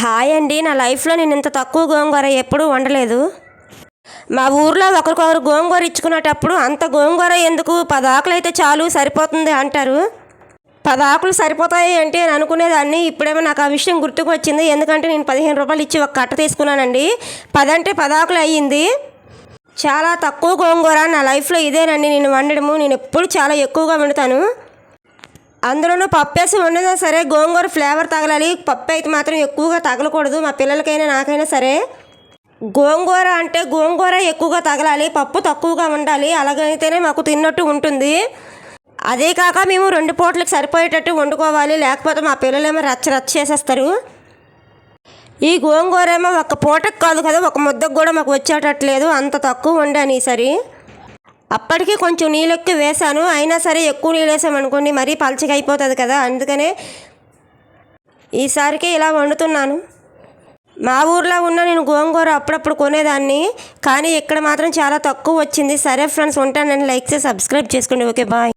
Hi అండి. నా లైఫ్లో నేను ఇంత తక్కువ గోంగూర ఎప్పుడూ వండలేదు. మా ఊర్లో ఒకరికొకరు గోంగూర ఇచ్చుకునేటప్పుడు అంత గోంగూర ఎందుకు? పదాకులు అయితే చాలు సరిపోతుంది అంటారు. పదాకులు సరిపోతాయి అంటే నేను అనుకునేదాన్ని. ఇప్పుడేమో నాకు ఆ విషయం గుర్తుకు వచ్చింది ఎందుకంటే నేను పదిహేను రూపాయలు ఇచ్చి ఒక కట్ట తీసుకున్నానండి. పదంటే పదాకులు అయ్యింది. చాలా తక్కువ గోంగూర నా లైఫ్లో ఇదేనండి. నేను వండడము. నేను ఎప్పుడు చాలా ఎక్కువగా వండుతాను. అందులోనూ పప్పేసి వేసి వండినా సరే గోంగూర ఫ్లేవర్ తగలాలి. పప్పు అయితే మాత్రం ఎక్కువగా తగలకూడదు. మా పిల్లలకైనా నాకైనా సరే. గోంగూర అంటే గోంగూర ఎక్కువగా తగలాలి. పప్పు తక్కువగా ఉండాలి అలాగైతేనే మాకు తిన్నట్టు ఉంటుంది. అదే కాక మేము రెండు పూటలకు సరిపోయేటట్టు వండుకోవాలి. లేకపోతే మా పిల్లలేమో రచ్చ రచ్చ చేసేస్తారు. ఈ గోంగూర ఏమో ఒక పూటకు కాదు కదా ఒక ముద్దకు కూడా మాకు వచ్చేటట్లేదు. అంత తక్కువ వండాను ఈసారి. అప్పటికి కొంచెం నీళ్ళెక్కి వేశాను. వేసాను అయినా సరే ఎక్కువ నీళ్ళు వేసామనుకోండి మరీ పలచగా అయిపోతుంది కదా. అందుకనే ఈసారికి ఇలా వండుతున్నాను. మా ఊర్లో ఉన్న నేను గోంగూర అప్పుడప్పుడు కొనేదాన్ని. కానీ ఇక్కడ మాత్రం చాలా తక్కువ వచ్చింది. సరే ఫ్రెండ్స్ ఉంటాను నేను లైక్ చేసి సబ్స్క్రైబ్ చేసుకోండి. Okay bye.